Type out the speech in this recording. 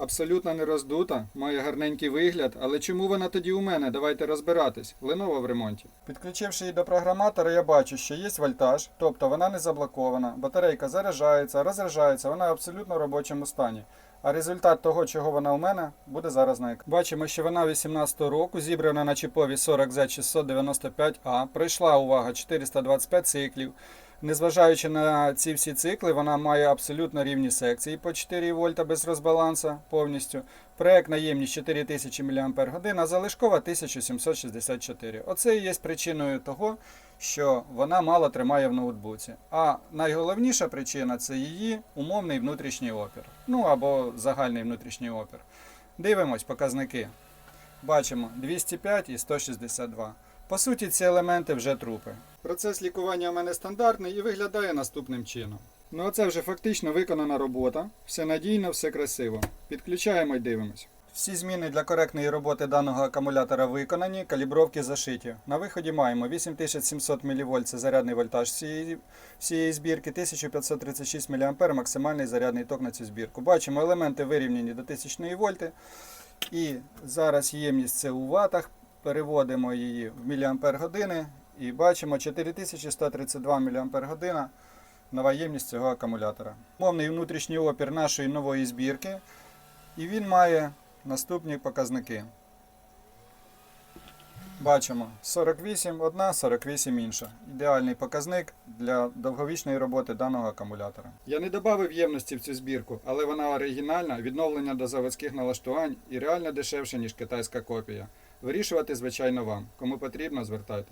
Абсолютно не роздута, має гарненький вигляд, але чому вона тоді у мене? Давайте розбиратись. Ленова в ремонті. Підключивши її до програматора, я бачу, що є вольтаж, тобто вона не заблокована, батарейка заряджається, розряджається, вона в абсолютно робочому стані. А результат того, чого вона у мене, буде зараз на екрані. Бачимо, що вона 18 року, зібрана на чіпові 40Z695A, пройшла увага 425 циклів. Незважаючи на ці всі цикли, вона має абсолютно рівні секції по 4 вольта без розбаланса повністю. Проектна ємність 4000 мАч, а залишкова 1764. Оце і є причиною того, що вона мало тримає в ноутбуці. А найголовніша причина це її умовний внутрішній опір. Ну або загальний внутрішній опір. Дивимось показники. Бачимо 205 і 162. По суті, ці елементи вже трупи. Процес лікування у мене стандартний і виглядає наступним чином. Ну а це вже фактично виконана робота. Все надійно, все красиво. Підключаємо і дивимось. Всі зміни для коректної роботи даного акумулятора виконані, калібровки зашиті. На виході маємо 8700 мВ це зарядний вольтаж всієї, всієї збірки, 1536 мА максимальний зарядний ток на цю збірку. Бачимо, елементи вирівняні до 1000 вольти. І зараз ємність це у ватах. Переводимо її в міліампер години і бачимо 4132 мАч нова ємність цього акумулятора. Мовний внутрішній опір нашої нової збірки. І він має наступні показники. Бачимо 48 одна, 48 інша. Ідеальний показник для довговічної роботи даного акумулятора. Я не додав ємності в цю збірку, але вона оригінальна, відновлення до заводських налаштувань і реально дешевше, ніж китайська копія. Вирішувати, звичайно, вам. Кому потрібно, звертайте.